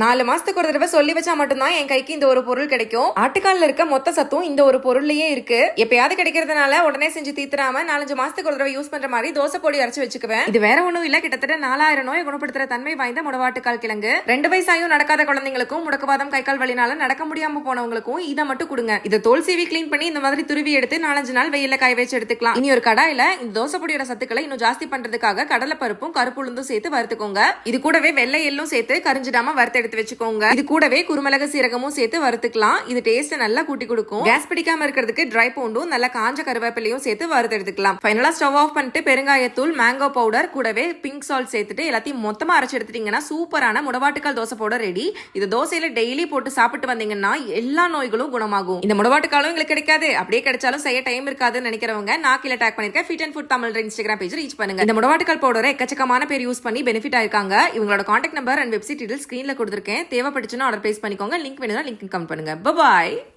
நாலு மாசத்துக்கு ஒரு தடவை சொல்லி வச்சா மட்டும்தான் என் கைக்கு இந்த ஒரு பொருள் கிடைக்கும். ஆட்டுக்காலில் இருக்க மொத்த சத்தும் இந்த ஒரு பொருள்லயே இருக்கு. எப்பயாவது கிடைக்கிறதுனால உடனே செஞ்சு தீத்துறாம நாலஞ்சு மாசத்துக்கு ஒரு தடவை யூஸ் பண்ற மாதிரி தோசை பொடி அரைச்சு வச்சுக்குவேன். இது வேற ஒண்ணும் இல்ல. கிட்டத்தட்ட நாலாயிரம் நோய் குணப்படுத்துற தன்மை வாய்ந்த முடவாட்டுக்கால் கிழங்கு. ரெண்டு வயசாயும் நடக்காத குழந்தைங்களுக்கும் முடக்குவாதம் கை கால் வலினால நடக்க முடியாம போனவங்களுக்கும் இதை மட்டும் கொடுங்க. இதை தோல் சீவி க்ளீன் பண்ணி இந்த மாதிரி துருவி எடுத்து நாலஞ்சு நாள் வெயில காய வச்சு எடுத்துக்கலாம். இனி ஒரு கடாயில இந்த தோசை பொடியோட சத்துக்களை இன்னும் ஜாஸ்தி பண்றதுக்காக கடலை பருப்பும் கருப்பு உளுந்தும் சேர்த்து வறுத்துக்கோங்க. இது கூடவே வெள்ளை எள்ளும் சேர்த்து கரிஞ்சிடாம வறுத்து எடுத்து வச்சுக்கோங்க. இது கூடவே குருமிளகு சீரகமும் சேர்த்து வறுத்துக்கலாம். இது டேஸ்ட் நல்லா கூட்டி கொடுக்கும். கேஸ் பிடிக்காம இருக்கிறதுக்கு ட்ரை பூண்டும் நல்லா காஞ்ச கருவேப்பிலையும் சேர்த்து வறுத்து எடுத்துக்கலாம் ஃபைனலா ஸ்டவ் ஆஃப் பண்ணிட்டு பெருங்காயத்தூள் மேங்கோ பவுடர் கூடவே பிங்க் சால்ட் சேர்த்துட்டு எல்லாத்தையும் மொத்தமா அரைச்சு எடுத்துட்டீங்கன்னா சூப்பரான முடவாட்டுக்கால் தோசை பவுடர் ரெடி இது தோசையில டெய்லி போட்டு சாப்பிட்டு வந்தீங்கன்னா எல்லா நோய்களும் குணமாகும். இந்த முடவாட்டுக்காலும் எங்களுக்கு கிடைக்காது. அப்படியே கிடைச்சாலும் செய்ய டைம் இருக்காதுன்னு நினைக்கிறவங்க நான் கீழே டேக் பண்ணிருக்கேன் fit and food Tamil Instagram page reach பண்ணுங்க. இந்த முடவாட்டுக்கால் பவுடரை எக்கச்சக்கமான பேர் யூஸ் பண்ணி பெனிஃபிட் ஆயிருக்காங்க. இவங்களோட contact number and website detail கொடுத்து கொடுத்துருக்கேன் தேவைப்பட்டுச்சுன்னா ஆர்டர் பிளேஸ் பண்ணிக்கோங்க. லிங்க் வேணும்னா லிங்க் கமெண்ட் பண்ணுங்க. பாய்